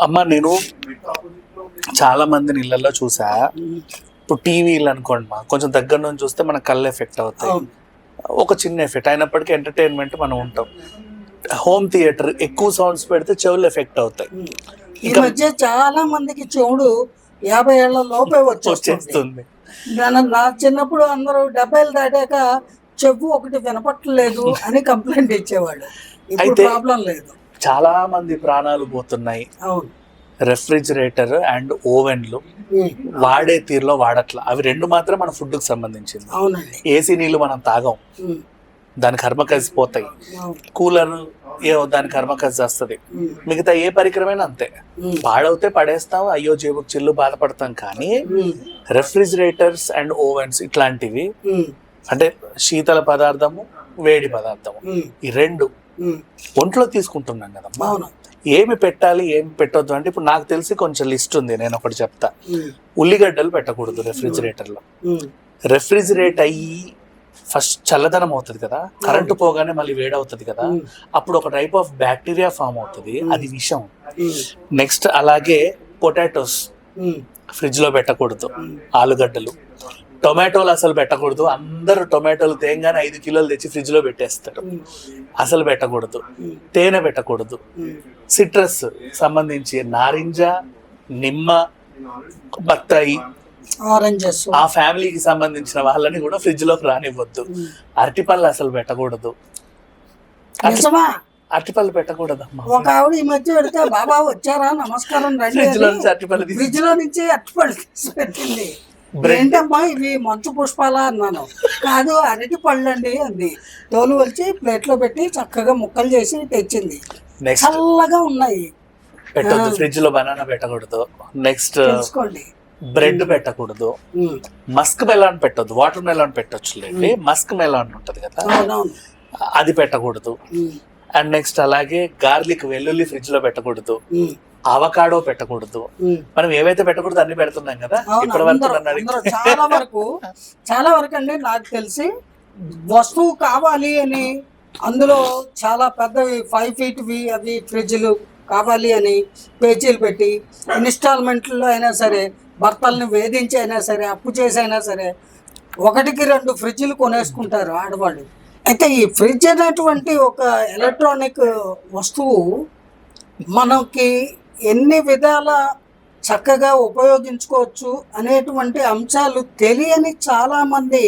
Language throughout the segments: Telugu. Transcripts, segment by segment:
అమ్మ నేను చాలా మందిని ఇళ్ళలో చూసా. ఇప్పుడు టీవీలు అనుకోండి మా కొంచెం దగ్గర నుంచి చూస్తే మన కళ్ళు ఎఫెక్ట్ అవుతాయి. ఒక చిన్న ఎఫెక్ట్ అయినప్పటికీ ఎంటర్టైన్మెంట్ మనం ఉంటాం. హోమ్ థియేటర్ ఎక్కువ సౌండ్స్ పెడితే చెవులు ఎఫెక్ట్ అవుతాయి. ఈ మధ్య చాలా మందికి చెవుడు యాభై ఏళ్ళ లోపే వచ్చేస్తుంది. నా- చిన్నప్పుడు అందరూ డెబ్బైలు దాటాక చెవు ఒకటి వినపట్టలేదు అని కంప్లైంట్ ఇచ్చేవాళ్ళు. ఇప్పుడు అయితే- ప్రాబ్లం లేదు. చాలా మంది ప్రాణాలు పోతున్నాయి. రెఫ్రిజిరేటర్ అండ్ ఓవెన్లు వాడే తీరులో వాడట్ల. అవి రెండు మాత్రం మన ఫుడ్కి సంబంధించింది. ఏసీ నీళ్ళు మనం తాగం. దాని కర్మ కలిసిపోతాయి అవును. కూలర్ ఏ దాని కర్మ కలిసి వస్తుంది మిగతా ఏ పరికరమైనా అంతే. పాడవుతే పడేస్తాం అయ్యో జేబుకు చిల్లు బాధపడతాం కానీ రెఫ్రిజిరేటర్స్ అండ్ ఓవెన్స్ ఇట్లాంటివి అంటే శీతల పదార్థము వేడి పదార్థము ఈ రెండు ఒంట్లో తీసుకుంటున్నాం కదమ్మా. అవును. ఏమి పెట్టాలి ఏమి పెట్టొద్దు అంటే ఇప్పుడు నాకు తెలిసి కొంచెం లిస్ట్ ఉంది నేను ఒకటి చెప్తా. ఉల్లిగడ్డలు పెట్టకూడదు రెఫ్రిజిరేటర్లో. ఉమ్, రెఫ్రిజిరేట్ అయ్యి ఫస్ట్ చల్లదనం అవుతుంది కదా. కరెంటు పోగానే మళ్ళీ వేడవుతుంది కదా. అప్పుడు ఒక టైప్ ఆఫ్ బ్యాక్టీరియా ఫామ్ అవుతుంది. అది విషం. నెక్స్ట్ అలాగే పొటాటోస్ ఫ్రిడ్జ్లో పెట్టకూడదు. ఆలుగడ్డలు. టొమాటోలు అసలు పెట్టకూడదు. అందరూ టొమాటోలు తేగానే ఐదు కిలోలు తెచ్చి ఫ్రిడ్జ్లో పెట్టేస్తారు అసలు పెట్టకూడదు. తేనె పెట్టకూడదు. సిట్రస్ సంబంధించి నారింజ నిమ్మ బత్తాయి ఆరెంజెస్. ఆ ఫ్యామిలీకి సంబంధించిన వాళ్ళని కూడా ఫ్రిడ్జ్లోకి రానివ్వద్దు. అరటిపళ్ళు అసలు పెట్టకూడదు. అరటిపళ్ళు పెట్టకూడదమ్మా. ఒక ఆవిడ ఈ మధ్య పెడితే బాబా వచ్చారా? నమస్కారం రండి ఫ్రిడ్జ్లో నుంచి అరటిపళ్ళు తీసి ఫ్రిడ్జ్లో నుంచి అరటిపళ్ళు తీసి పెట్టింది. ఏంటమ్మా ఇవి మంచు పుష్పాలా అన్నాను. కాదు అరటి పళ్ళు అండి అంది. తోలు వచ్చి ప్లేట్లో పెట్టి చక్కగా ముక్కలు చేసి తెచ్చింది. నెక్స్ట్ చల్లగా ఉన్నాయి. పెట్టొద్దు. ఫ్రిడ్జ్లో బనానా పెట్టకూడదు. నెక్స్ట్ తెలుసుకోండి. బ్రెడ్ పెట్టకూడదు. మస్క్ మెలాన్ పెట్టొద్దు. వాటర్ మెలాన్ పెట్టొచ్చులేండి మస్క్ మెలాన్ ఉంటది కదా? అది పెట్టకూడదు. అండ్ నెక్స్ట్ అలాగే గార్లిక్ వెల్లుల్లి ఫ్రిడ్జ్లో పెట్టకూడదు అవకాడో పెట్టకూడదు. మనం ఏవైతే పెట్టకూడదు అన్ని పెడుతున్నాం కదా? ఇప్పటి వరకు చాలా వరకు చాలా వరకు అండి నాకు తెలిసి వస్తువు కావాలి అని అందులో చాలా పెద్దవి ఫైవ్ ఫీట్వి అవి ఫ్రిడ్జ్లు కావాలి అని పేచీలు పెట్టి ఇన్స్టాల్మెంట్లో అయినా సరే భర్తల్ని వేధించి అయినా సరే అప్పు చేసి అయినా సరే ఒకటికి రెండు ఫ్రిడ్జ్లు కొనేసుకుంటారు ఆడవాళ్ళు. అయితే ఈ ఫ్రిడ్జ్ అనేటువంటి ఒక ఎలక్ట్రానిక్ వస్తువు మనకి ఎన్ని విధాల చక్కగా ఉపయోగించుకోవచ్చు అనేటువంటి అంశాలు తెలియని చాలామంది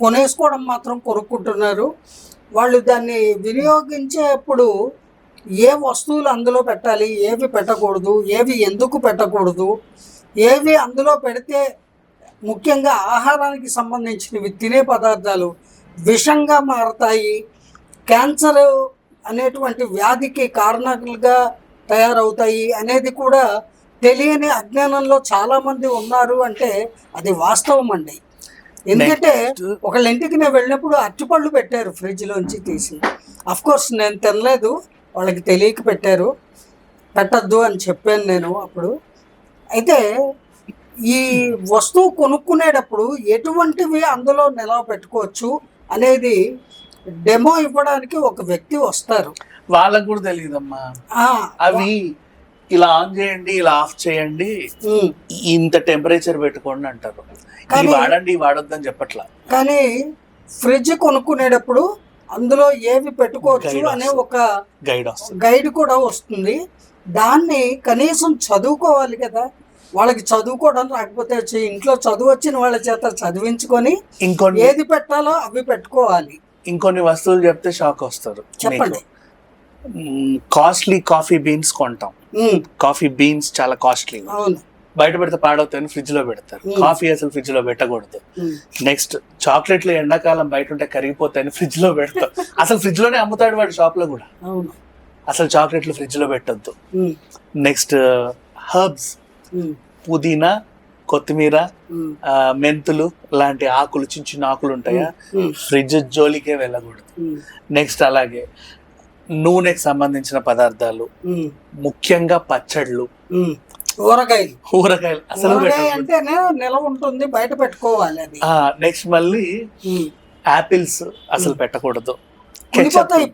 కొనేసుకోవడం మాత్రం కొనుక్కుంటున్నారు. వాళ్ళు దాన్ని వినియోగించేప్పుడు ఏ వస్తువులు అందులో పెట్టాలి ఏవి పెట్టకూడదు ఏవి ఎందుకు పెట్టకూడదు ఏవి అందులో పెడితే ముఖ్యంగా ఆహారానికి సంబంధించినవి తినే పదార్థాలు విషంగా మారతాయి. క్యాన్సర్ అనేటువంటి వ్యాధికి కారణాలుగా తయారవుతాయి అనేది కూడా తెలియని అజ్ఞానంలో చాలా మంది ఉన్నారు అంటే అది వాస్తవం అండి. ఎందుకంటే. ఒకళ్ళ ఇంటికి నేను వెళ్ళినప్పుడు అరటిపళ్ళు పెట్టారు ఫ్రిడ్జ్ లోంచి తీసి. అఫ్ కోర్స్ నేను తినలేదు వాళ్ళకి తెలియక పెట్టారు. పెట్టద్దు అని చెప్పాను నేను అప్పుడు. అయితే ఈ వస్తువు కొనుక్కునేటప్పుడు ఎటువంటివి అందులో నిలవ పెట్టుకోవచ్చు అనేది డెమో ఇవ్వడానికి ఒక వ్యక్తి వస్తారు. వాళ్ళకు కూడా తెలియదమ్మా ఆ, అవి ఇలా ఆన్ చేయండి ఇలా ఆఫ్ చేయండి. ఇంత టెంపరేచర్ పెట్టుకోండి అంటారు. ఇది వాడండి వాడొద్దని చెప్పట్లా. కానీ ఫ్రిడ్జ్ కొనుక్కునేటప్పుడు అందులో ఏవి పెట్టుకోవచ్చు అనే. ఒక గైడ్ వస్తుంది. గైడ్ కూడా వస్తుంది. దాన్ని కనీసం చదువుకోవాలి కదా. వాళ్ళకి చదువుకోవడం రాకపోతే వచ్చి ఇంట్లో చదువు వచ్చిన వాళ్ళ చేత చదివించుకొని ఇంకొన్ని ఏది పెట్టాలో అవి పెట్టుకోవాలి. ఇంకొన్ని వస్తువులు చెప్తే షాక్ వస్తారు. చెప్పండి. కాస్ట్లీ కాఫీ బీన్స్ కొంటాం. కాఫీ బీన్స్ చాలా కాస్ట్లీ బయట పెడితే పాడవుతాయని ఫ్రిడ్జ్లో పెడతారు. కాఫీ అసలు ఫ్రిడ్జ్లో పెట్టకూడదు. నెక్స్ట్ చాక్లెట్లు ఎండాకాలం బయట ఉంటే కరిగిపోతాయని ఫ్రిడ్జ్లో పెడతాం. అసలు ఫ్రిడ్జ్లోనే అమ్ముతాడు వాడు షాప్లో కూడా. అసలు చాక్లెట్లు ఫ్రిడ్జ్లో పెట్టొద్దు. నెక్స్ట్ హర్బ్స్ ఉమ్, పుదీనా కొత్తిమీర మెంతులు లాంటి ఆకులు చిన్న చిన్న ఆకులు ఉంటాయా? ఫ్రిడ్జ్ జోలికే వెళ్ళకూడదు. నెక్స్ట్ అలాగే నూనెకి సంబంధించిన పదార్థాలు ముఖ్యంగా పచ్చళ్ళు ఉమ్. ఊరగాయలు. ఊరగాయలు అసలు అంటేనే ఉంటుంది బయట పెట్టుకోవాలి అది. నెక్స్ట్ మళ్ళీ ఉమ్, యాపిల్స్ అసలు పెట్టకూడదు.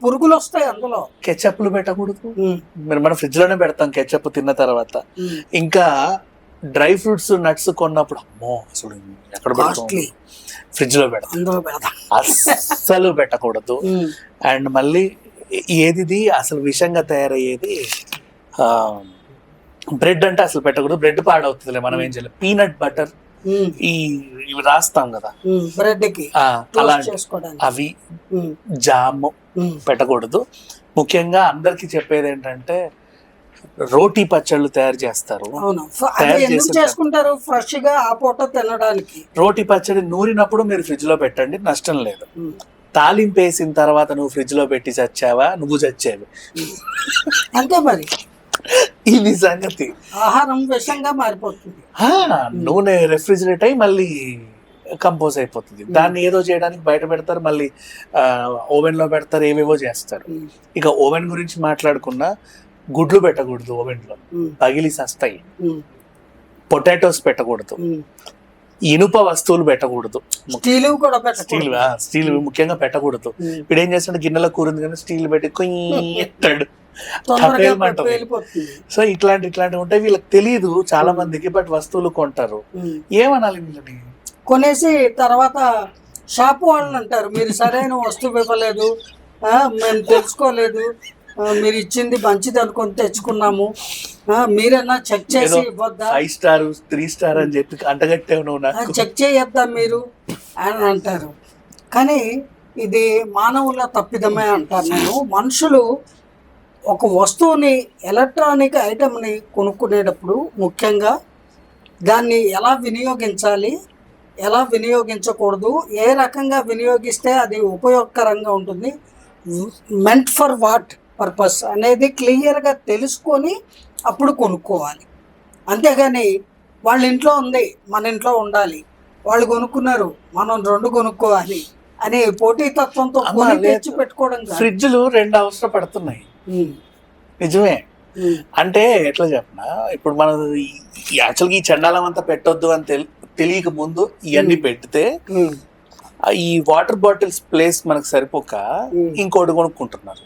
పురుగులు వస్తాయి అందులో. కెచప్లు పెట్టకూడదు. ఉమ్, మరి మనం ఫ్రిడ్జ్లోనే పెడతాం కెచప్ తిన్న తర్వాత. ఇంకా డ్రై ఫ్రూట్స్ నట్స్ కొన్నప్పుడు అమ్మో అసలు ఎక్కడ పెడతాం? ఫ్రిడ్జ్లో పెడతాం. అస్సలు పెట్టకూడదు. అండ్ మళ్ళీ ఏదిది అసలు విషంగా తయారయ్యేది బ్రెడ్ అంటే అసలు పెట్టకూడదు. బ్రెడ్ పాడవుతుందిలే మనం ఏం చేయాలి. పీనట్ బటర్ ఈ ఇవి రాస్తాం కదా. బ్రెడ్కి అలాంటి అవి జామ్ పెట్టకూడదు. ముఖ్యంగా అందరికి చెప్పేది ఏంటంటే రోటీ పచ్చళ్ళు తయారు చేస్తారు. చేసుకుంటారు? ఫ్రెష్గా ఆ పూట తినడానికి. రోటీ పచ్చడి నూరినప్పుడు మీరు ఫ్రిడ్జ్లో పెట్టండి నష్టం లేదు. ఉమ్, తాలింపు వేసిన తర్వాత నువ్వు ఫ్రిడ్జ్లో పెట్టి చచ్చావా? నువ్వు చచ్చేవి. అంతే మరి. ఇది సంగతి ఆహారం విషంగా మారిపోతుంది. నూనె రెఫ్రిజిరేట్ అయ్యి మళ్ళీ కంపోజ్ అయిపోతుంది. దాన్ని ఏదో చేయడానికి బయట పెడతారు మళ్ళీ ఓవెన్లో పెడతారు ఏవేవో చేస్తారు. ఇక ఓవెన్ గురించి మాట్లాడుకున్నా గుడ్లు పెట్టకూడదు ఓవెన్లో ఉమ్, పగిలి సస్తాయి. పొటాటోస్ పెట్టకూడదు. ఇనుప వస్తువులు పెట్టకూడదు. స్టీల్ కూడా స్టీల్ స్టీల్ ముఖ్యంగా పెట్టకూడదు. ఇప్పుడు ఏం చేస్తాడు? గిన్నెలో కూరింది కానీ స్టీల్ పెట్టి? పేలిపోతుంది సో ఇట్లాంటి ఇట్లాంటివి ఉంటాయి. వీళ్ళకి తెలియదు చాలా మందికి బట్ వస్తువులు కొంటారు. ఏమనాలి వీళ్ళని? కొనేసి తర్వాత షాప్ వాళ్ళని అంటారు. మీరు సరైన వస్తువు ఇవ్వలేదు ఆ, మేము తెలుసుకోలేదు మీరు ఇచ్చింది మంచిది అనుకొని తెచ్చుకున్నాము. మీరన్నా చెక్ చేసి ఇవ్వద్దా? ఫైవ్ స్టార్ త్రీ స్టార్ అని చెప్పి నాకు. చెక్ చేయొద్దా మీరు? అని అంటారు. కానీ ఇది మానవుల తప్పిదమే అంటారు నేను. మనుషులు ఒక వస్తువుని ఎలక్ట్రానిక్ ఐటమ్ని కొనుక్కునేటప్పుడు ముఖ్యంగా దాన్ని ఎలా వినియోగించాలి ఎలా వినియోగించకూడదు ఏ రకంగా వినియోగిస్తే అది ఉపయోగకరంగా ఉంటుంది మెంట్ ఫర్ వాట్ పర్పస్ అనేది క్లియర్గా తెలుసుకొని అప్పుడు కొనుక్కోవాలి. అంతేగాని వాళ్ళ ఇంట్లో ఉంది మన ఇంట్లో ఉండాలి వాళ్ళు కొనుక్కున్నారు మనం రెండు కొనుక్కోవాలి అనే కొని లేదు. తెచ్చి పెట్టుకోవడం. ఫ్రిడ్జ్లు రెండు అవసరం పడుతున్నాయి. నిజమే. అంటే ఎట్లా చెప్పనా ఇప్పుడు మనం యాక్చువల్గా ఈ చండాలం అంతా పెట్టొద్దు అని తెలి- తెలియక ముందు ఇవన్నీ పెడితే ఈ వాటర్ బాటిల్స్ ప్లేస్ మనకు సరిపోక. ఇంకోటి కొనుక్కుంటున్నారు.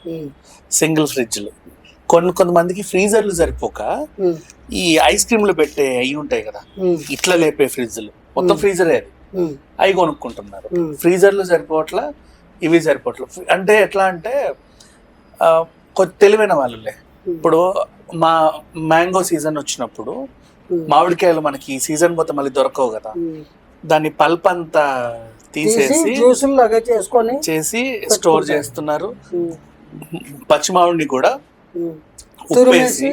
సింగిల్ ఫ్రిడ్జ్లు. కొన్ని కొంతమందికి ఫ్రీజర్లు సరిపోక ఈ ఐస్ క్రీమ్లు పెట్టే అవి ఉంటాయి కదా. ఇట్లా లేపే ఫ్రిడ్జ్లు. మొత్తం. ఫ్రీజరే అది. అవి కొనుక్కుంటున్నారు. ఫ్రీజర్లు సరిపోవట్లా ఇవి సరిపోవట్లా. అంటే ఎట్లా అంటే కొద్ది తెలివైన వాళ్ళులే. ఇప్పుడు మా మ్యాంగో సీజన్ వచ్చినప్పుడు మామిడికాయలు మనకి సీజన్ పోతే మళ్ళీ దొరకవు కదా. దాన్ని పల్ప్ అంతా తీసేసి జ్యూసులు లాగా చేసుకొని చేసి స్టోర్. చేస్తున్నారు. ఉమ్, పచ్చి మామిడిని కూడా ఉప్పేసి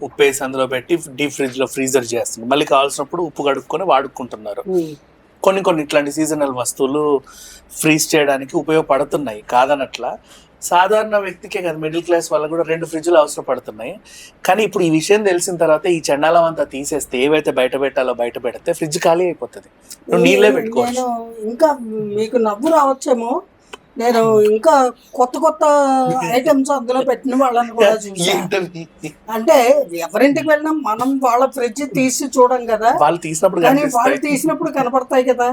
ఉప్పేసి అందులో పెట్టి డీప్ ఫ్రిడ్జ్లో ఫ్రీజర్ చేస్తున్నారు. మళ్ళీ కావాల్సినప్పుడు ఉప్పు కడుక్కొని వాడుకుంటున్నారు. కొన్ని కొన్ని ఇట్లాంటి సీజనల్ వస్తువులు ఫ్రీజ్ చేయడానికి ఉపయోగపడుతున్నాయి కాదనట్లా. సాధారణ వ్యక్తికే కదా మిడిల్ క్లాస్ వాళ్ళకు కూడా రెండు ఫ్రిడ్జ్లు అవసరం పడుతున్నాయి కానీ ఇప్పుడు ఈ విషయం తెలిసిన తర్వాత ఈ చండాలం అంతా తీసేస్తే ఏవైతే బయట పెట్టాలో బయట పెడితే ఫ్రిడ్జ్ ఖాళీ అయిపోతుంది. నువ్వు నీళ్ళే పెట్టుకోవచ్చు. నేను ఇంకా మీకు నవ్వు రావచ్చేమో నేను ఇంకా కొత్త కొత్త ఐటమ్స్ అందులో పెట్టిన వాళ్ళని కూడా చూసాను? అంటే ఎవరింటికి వెళ్ళినా మనం వాళ్ళ ఫ్రిడ్జ్ తీసి చూడం కదా. వాళ్ళు తీసినప్పుడు కానీ వాళ్ళు తీసినప్పుడు కనపడతాయి కదా.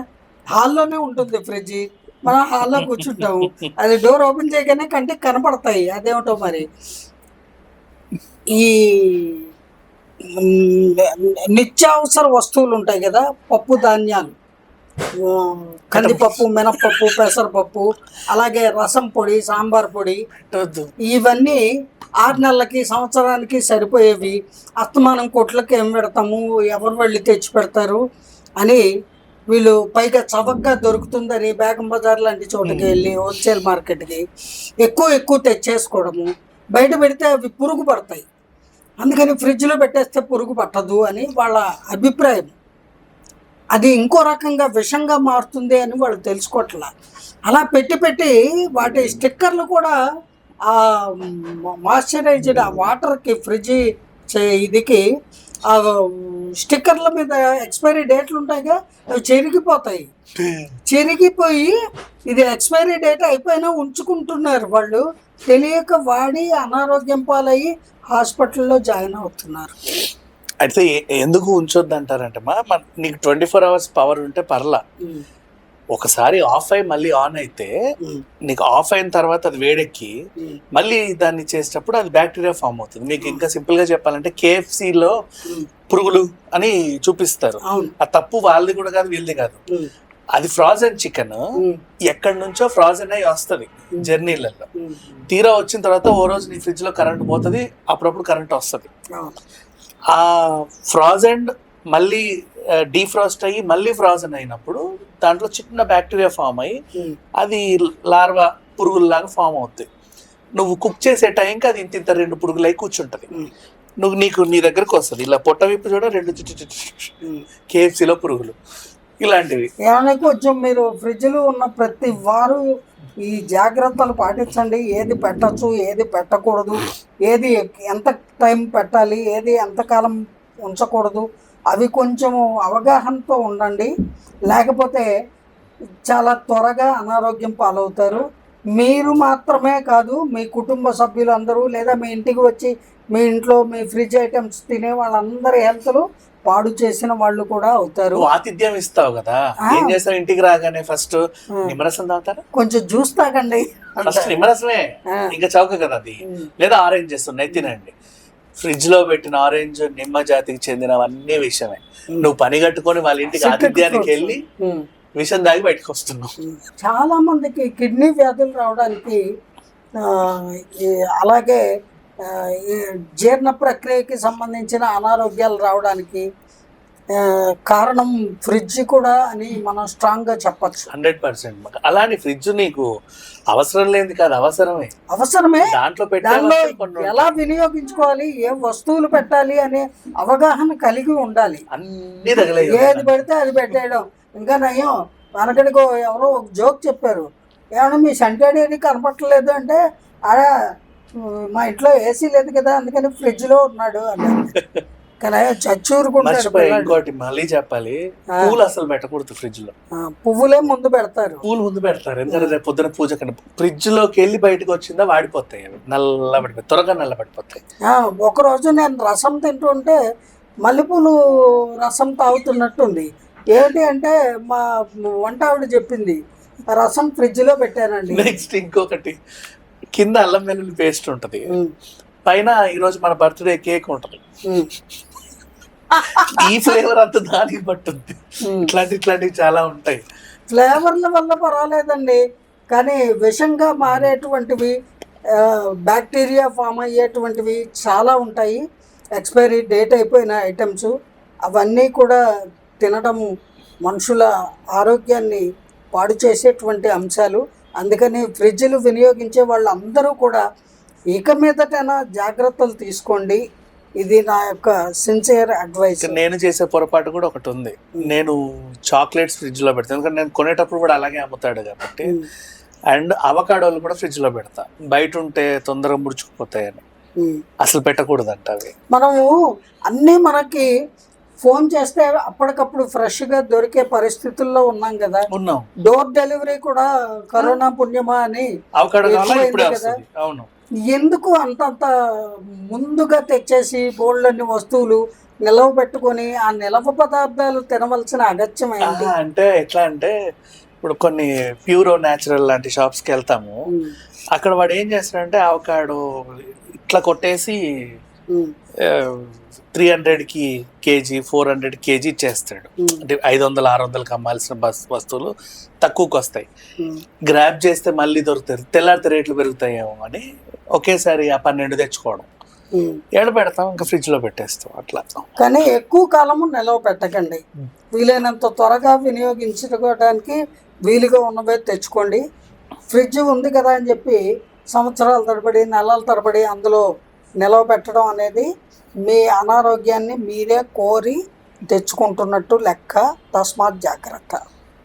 హాల్లోనే ఉంటుంది ఫ్రిడ్జ్ మనం హాల్లో కూర్చుంటాము. అది డోర్ ఓపెన్ చేయగానే కంటికి కనపడతాయి. అదేమిటో మరి? ఈ నిత్యావసర వస్తువులు ఉంటాయి కదా పప్పు ధాన్యాలు. కందిపప్పు మినప్పప్పు పెసరపప్పు అలాగే రసం పొడి సాంబార్ పొడి ఇవన్నీ ఆరు నెలలకి సంవత్సరానికి సరిపోయేవి. అస్తమానం కొట్లకి ఏం పెడతాము? ఎవరు వెళ్ళి తెచ్చి పెడతారు? అని వీళ్ళు పైగా చవకగా దొరుకుతుందని బేగం బజార్ లాంటి చోటుకి వెళ్ళి హోల్సేల్ మార్కెట్కి ఎక్కువ ఎక్కువ తెచ్చేసుకోవడము. బయట పెడితే అవి పురుగు పడతాయి. అందుకని ఫ్రిడ్జ్లో పెట్టేస్తే పురుగు పట్టదు అని వాళ్ళ అభిప్రాయం. అది ఇంకో రకంగా విషంగా మారుతుంది అని వాళ్ళు తెలుసుకోవట్లా అలా పెట్టి పెట్టి వాటి స్టిక్కర్లు కూడా ఆ మాయిశ్చరైజ్డ్ ఆ వాటర్కి ఫ్రిడ్జ్ చే- ఇదికి ఆ స్టిక్కర్ల మీద ఎక్స్పైరీ డేట్లు ఉంటాయిగా అవి చెరిగిపోతాయి. చెరిగిపోయి ఇది ఎక్స్పైరీ డేట్ అయిపోయినా ఉంచుకుంటున్నారు వాళ్ళు. తెలియక వాడి అనారోగ్యం పాలయ్యి హాస్పిటల్లో జాయిన్ అవుతున్నారు. అయితే ఎందుకు ఉంచొద్దు అంటారంటే మా మన- నీకు ట్వంటీ ఫోర్ అవర్స్ పవర్ ఉంటే పర్లా. ఒకసారి ఆఫ్ అయి మళ్ళీ ఆన్ అయితే నీకు ఆఫ్ అయిన తర్వాత అది వేడెక్కి మళ్ళీ దాన్ని చేసేటప్పుడు అది బ్యాక్టీరియా ఫామ్ అవుతుంది. మీకు ఇంకా సింపుల్గా చెప్పాలంటే KFC లో ఉమ్. పురుగులు అని చూపిస్తారు. ఆ తప్పు వాళ్ళది కూడా కాదు వీళ్ళది కాదు. అది ఫ్రాజన్ చికెన్ ఎక్కడి నుంచో ఫ్రాజన్ అయి వస్తుంది జర్నీలలో తీరా వచ్చిన తర్వాత ఓ రోజు నీ ఫ్రిడ్జ్లో కరెంట్ పోతుంది అప్పుడప్పుడు కరెంట్ వస్తుంది. ఆ ఫ్రాజన్ మళ్ళీ డీఫ్రాస్ట్ అయ్యి మళ్ళీ ఫ్రాజన్ అయినప్పుడు దాంట్లో చిన్న బ్యాక్టీరియా ఫామ్ అయ్యి అది లార్వా పురుగుల్లాగా ఫామ్ అవుతుంది నువ్వు కుక్ చేసే టైంకి అది ఇంత ఇంత రెండు పురుగులు అయి కూర్చుంటది నువ్వు నీకు నీ దగ్గరకు వస్తుంది ఇలా పొట్ట విప్పు చూడ రెండు. కేఎఫ్సీలో పురుగులు ఇలాంటివి. ఏమైనా కొంచెం మీరు ఫ్రిడ్జ్లో ఉన్న ప్రతి వారు ఈ జాగ్రత్తలు పాటించండి. ఏది పెట్టచ్చు ఏది పెట్టకూడదు ఏది ఎంత టైం పెట్టాలి ఏది ఎంతకాలం ఉంచకూడదు అవి కొంచెం అవగాహనతో ఉండండి. లేకపోతే చాలా త్వరగా అనారోగ్యం పాలవుతారు. మీరు మాత్రమే కాదు మీ కుటుంబ సభ్యులందరూ లేదా మీ ఇంటికి వచ్చి మీ ఇంట్లో మీ ఫ్రిడ్జ్ ఐటమ్స్ తినే వాళ్ళందరి హెల్త్లు పాడు చేసిన వాళ్ళు కూడా అవుతారు ఆతిథ్యం ఇస్తావు కదా. ఏం చేస్తావు ఇంటికి రాగానే ఫస్ట్. నిమ్మరసం తాగుతారా కొంచెం జ్యూస్ తాగండి ఫస్ట్ నిమ్మరసమే. ఇంకా చౌక కదా అది. లేదా ఆరెంజెస్ ఉన్నాయి తినండి ఫ్రిడ్జ్లో పెట్టిన ఆరెంజ్ నిమ్మ జాతికి చెందినవన్నీ విషయమే నువ్వు పని కట్టుకొని వాళ్ళ ఇంటికి ఆతిథ్యానికి. వెళ్ళి. విషం దాగి బయటకు వస్తున్నావు చాలా మందికి కిడ్నీ వ్యాధులు రావడానికి అలాగే జీర్ణ ప్రక్రియకి సంబంధించిన అనారోగ్యాలు రావడానికి కారణం ఫ్రిడ్జ్ కూడా అని మనం స్ట్రాంగ్గా చెప్పచ్చు. Hundred percent. అలానే ఫ్రిడ్జ్ నీకు అవసరం లేనిది కాదు అవసరమే. అవసరమే. దాంట్లో దానిలో పెట్టే కొన్ని ఉంటాయి. ఎలా వినియోగించుకోవాలి ఏ వస్తువులు పెట్టాలి అనే అవగాహన కలిగి ఉండాలి. అన్ని ఏది పెడితే అది పెట్టేయడం. ఇంకా నయ్యం వెనకడికో ఎవరో ఒక జోక్ చెప్పారు. ఏమన్నా మీ సంటేడేది కనపట్టలేదు అంటే ఉమ్, మా ఇంట్లో ఏసీ లేదు కదా అందుకని ఫ్రిడ్జ్లో ఉన్నాడు అన్నాడు కానీ చచ్చూరుకుంటాడు మర్చిపోయి. ఇంకోటి మళ్ళీ చెప్పాలి. పూలు అసలు పెట్టకూడదు ఫ్రిడ్జ్లో. పువ్వులే ముందు పెడతారు. పూలు ముందు పెడతారు. ఎందుకంటే రేపు పొద్దున పూజ కన్నా ఫ్రిడ్జ్లోకి వెళ్ళి బయటకు వచ్చిందా వాడిపోతాయి అవి. నల్ల పడిపోతాయి త్వరగా నల్ల పడిపోతాయి. ఆ, ఒకరోజు నేను రసం తింటుంటే మల్లెపూలు రసం తాగుతున్నట్టుంది. ఏంటి అంటే మా వంట ఆవిడ చెప్పింది రసం ఫ్రిడ్జ్లో పెట్టానండి. నెక్స్ట్ ఇంకొకటి. కింద అల్లం వెల్లుల్లి పేస్ట్ ఉంటది. పైన ఈ రోజు మన బర్త్డే కేక్ ఉంటది. ఈ ఫ్లేవర్ అంతా దానికి పట్టుంది. ఇట్లాంటి ఇట్లాంటివి చాలా ఉంటాయి. ఫ్లేవర్ల వల్ల పర్వాలేదండి. కానీ విషంగా మారేటువంటివి బ్యాక్టీరియా ఫామ్ అయ్యేటువంటివి చాలా ఉంటాయి. ఎక్స్పైరీ డేట్ అయిపోయిన ఐటమ్స్ అవన్నీ కూడా తినడం మనుషుల ఆరోగ్యాన్ని పాడు చేసేటువంటి అంశాలు. అందుకని ఫ్రిడ్జ్లు వినియోగించే వాళ్ళందరూ కూడా ఇక మీదటైనా జాగ్రత్తలు తీసుకోండి. ఇది నా యొక్క సిన్సియర్ అడ్వైస్ నేను చేసే పొరపాటు కూడా ఒకటి ఉంది. నేను చాక్లెట్స్ ఫ్రిడ్జ్లో పెడతాను. ఎందుకంటే నేను కొనేటప్పుడు కూడా అలాగే అమ్ముతాడు కాబట్టి. అండ్ అవకాడోలు కూడా ఫ్రిడ్జ్లో పెడతా. బయట ఉంటే తొందరగా ముడుచుకుపోతాయని. అసలు పెట్టకూడదంట అవి. మనము అన్నీ మనకి ఫోన్ చేస్తే అప్పటికప్పుడు ఫ్రెష్గా దొరికే పరిస్థితుల్లో ఉన్నాం కదా. ఉన్నాం. డోర్ డెలివరీ కూడా కరోనా పుణ్యమా అని అవును. ఎందుకు అంతంత ముందుగా తెచ్చేసి బోల్డన్ని వస్తువులు నిలవ పెట్టుకొని ఆ నిలవ పదార్థాలు తినవలసిన అగత్యమైంది అంటే ఎట్లా అంటే ఇప్పుడు కొన్ని ప్యూరో న్యాచురల్ లాంటి షాప్స్కి వెళ్తాము. అక్కడ వాడు ఏం చేస్తాడంటే అవకాడో ఇట్లా కొట్టేసి త్రీ హండ్రెడ్కి కేజీ ఫోర్ హండ్రెడ్ కేజీ ఇచ్చేస్తాడు అంటే ఐదు వందలు ఆరు వందలకి అమ్మాల్సిన బస్ వస్తువులు తక్కువకి వస్తాయి గ్రాప్ చేస్తే మళ్ళీ దొరుకుతాయి. తెల్లారితే రేట్లు పెరుగుతాయేమో అని ఒకేసారి ఆ పన్నెండు తెచ్చుకోవడం. ఏడ పెడతాం? ఇంకా ఫ్రిడ్జ్లో పెట్టేస్తాం. అట్లా. కానీ ఎక్కువ కాలము నిలవ పెట్టకండి. వీలైనంత త్వరగా వినియోగించుకోవడానికి వీలుగా ఉన్నవే తెచ్చుకోండి. ఫ్రిడ్జ్ ఉంది కదా అని చెప్పి సంవత్సరాల తరబడి నెలల తరబడి అందులో నిలవ పెట్టడం అనేది మీ అనారోగ్యాన్ని మీరే కోరి తెచ్చుకుంటున్నట్టు లెక్క తస్మాత్ జాగ్రత్త.